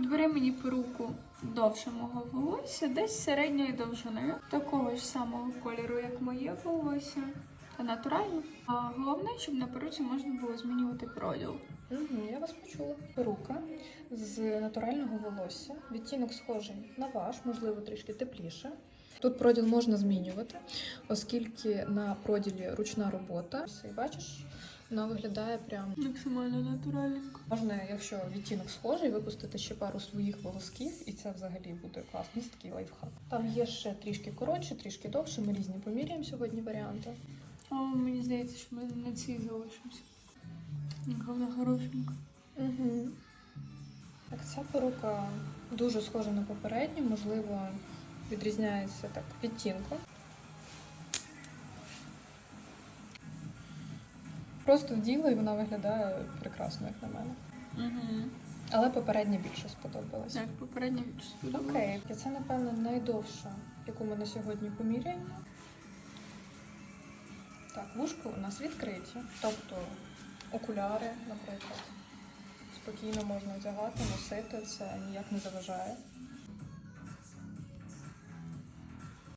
Підбери мені перуку довше мого волосся, десь середньої довжини, такого ж самого кольору, як моє волосся. Та натурально. А головне, щоб на перуці можна було змінювати проділ. Угу, я вас почула. Перука з натурального волосся. Відтінок схожий на ваш, можливо, трішки тепліше. Тут проділ можна змінювати, оскільки на проділі ручна робота. І бачиш, вона виглядає прям. Максимально натуральненько. Можна, якщо відтінок схожий, випустити ще пару своїх волосків, і це взагалі буде класний такий лайфхак. Там є ще трішки коротше, трішки довше. Ми різні поміряємо сьогодні варіанти. О, мені здається, що ми на цій залишимося. Головне хорошенько. Угу. Так, ця перука дуже схожа на попередню, можливо, відрізняється так відтінком. Просто вділа і вона виглядає прекрасно, як на мене. Угу. Але попередня більше сподобалась. Так, попередньо більше сподобалось. Окей, і це, напевно, найдовша, яку ми на сьогодні поміряємо. Так, вушка у нас відкриті, тобто окуляри, наприклад. Спокійно можна одягати, носити, це ніяк не заважає.